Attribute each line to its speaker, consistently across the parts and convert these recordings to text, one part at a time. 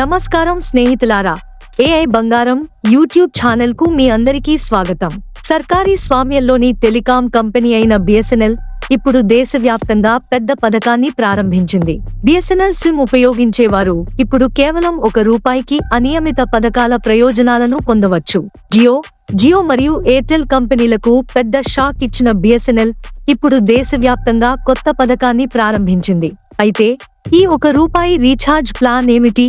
Speaker 1: నమస్కారం స్నేహితులారా ఏఐ బంగారం యూట్యూబ్ ఛానల్కు మీ అందరికీ స్వాగతం. సర్కారీ స్వామ్యంలోని టెలికాం కంపెనీ అయిన బిఎస్ఎన్ఎల్ ఇప్పుడు దేశవ్యాప్తంగా పెద్ద పథకాన్ని ప్రారంభించింది. బిఎస్ఎన్ఎల్ సిమ్ ఉపయోగించేవారు ఇప్పుడు కేవలం ఒక రూపాయికి అనియమిత పథకాల ప్రయోజనాలను పొందవచ్చు. జియో జియో మరియు ఎయిర్టెల్ కంపెనీలకు పెద్ద షాక్ ఇచ్చిన బిఎస్ఎన్ఎల్ ఇప్పుడు దేశవ్యాప్తంగా కొత్త పథకాన్ని ప్రారంభించింది. అయితే ఈ ఒక రూపాయి రీఛార్జ్ ప్లాన్ ఏమిటి?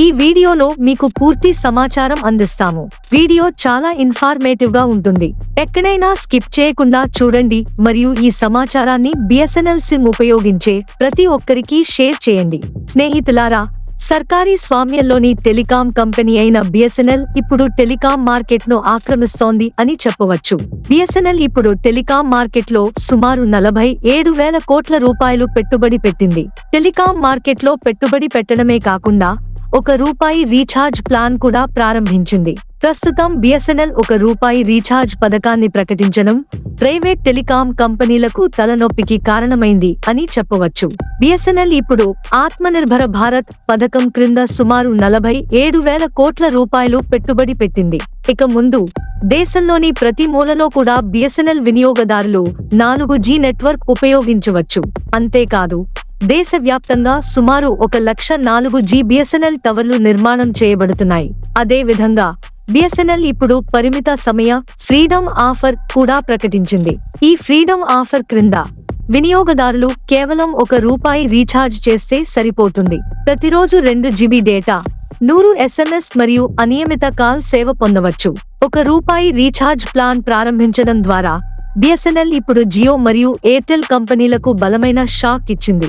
Speaker 1: ఈ వీడియోలో మీకు పూర్తి సమాచారం అందిస్తాము. వీడియో చాలా ఇన్ఫార్మేటివ్గా ఉంటుంది. ఎక్కడైనా స్కిప్ చేయకుండా చూడండి మరియు ఈ సమాచారాన్ని బిఎస్ఎన్ఎల్ సిమ్ ఉపయోగించే ప్రతి ఒక్కరికి షేర్ చేయండి. స్నేహితులారా సర్కారీ స్వామ్యంలోని టెలికాం కంపెనీ అయిన బిఎస్ఎన్ఎల్ ఇప్పుడు టెలికాం మార్కెట్ను ఆక్రమిస్తోంది అని చెప్పవచ్చు. బిఎస్ఎన్ఎల్ ఇప్పుడు టెలికాం మార్కెట్లో సుమారు నలభై ఏడు వేల కోట్ల రూపాయలు పెట్టుబడి పెట్టింది. టెలికాం మార్కెట్లో పెట్టుబడి పెట్టడమే కాకుండా ఒక రూపాయి రీఛార్జ్ ప్లాన్ కూడా ప్రారంభించింది. ప్రస్తుతం బిఎస్ఎన్ఎల్ ఒక రూపాయి రీఛార్జ్ పథకాన్ని ప్రకటించడం ప్రైవేట్ టెలికాం కంపెనీలకు తలనొప్పికి కారణమైంది అని చెప్పవచ్చు. బిఎస్ఎన్ఎల్ ఇప్పుడు ఆత్మనిర్భర భారత్ పథకం క్రింద సుమారు నలభై ఏడు వేల కోట్ల రూపాయలు పెట్టుబడి పెట్టింది. ఇక ముందు దేశంలోని ప్రతి మూలలో కూడా బిఎస్ఎన్ఎల్ వినియోగదారులు నాలుగు జీ నెట్వర్క్ ఉపయోగించవచ్చు. అంతేకాదు దేశవ్యాప్తంగా సుమారు ఒక లక్ష నాలుగు జీ బిఎస్ఎన్ఎల్ టవర్లు నిర్మాణం చేయబడుతున్నాయి. అదేవిధంగా బిఎస్ఎన్ఎల్ ఇప్పుడు పరిమిత సమయ ఫ్రీడమ్ ఆఫర్ కూడా ప్రకటించింది. ఈ ఫ్రీడమ్ ఆఫర్ క్రింద వినియోగదారులు కేవలం ఒక రూపాయి రీఛార్జ్ చేస్తే సరిపోతుంది. ప్రతిరోజు రెండు జీబీ డేటా నూరు ఎస్ఎంఎస్ మరియు అనియమిత కాల్ సేవ పొందవచ్చు. ఒక రూపాయి రీఛార్జ్ ప్లాన్ ప్రారంభించడం ద్వారా బిఎస్ఎన్ఎల్ ఇప్పుడు జియో మరియు ఎయిర్టెల్ కంపెనీలకు బలమైన షాక్ ఇచ్చింది.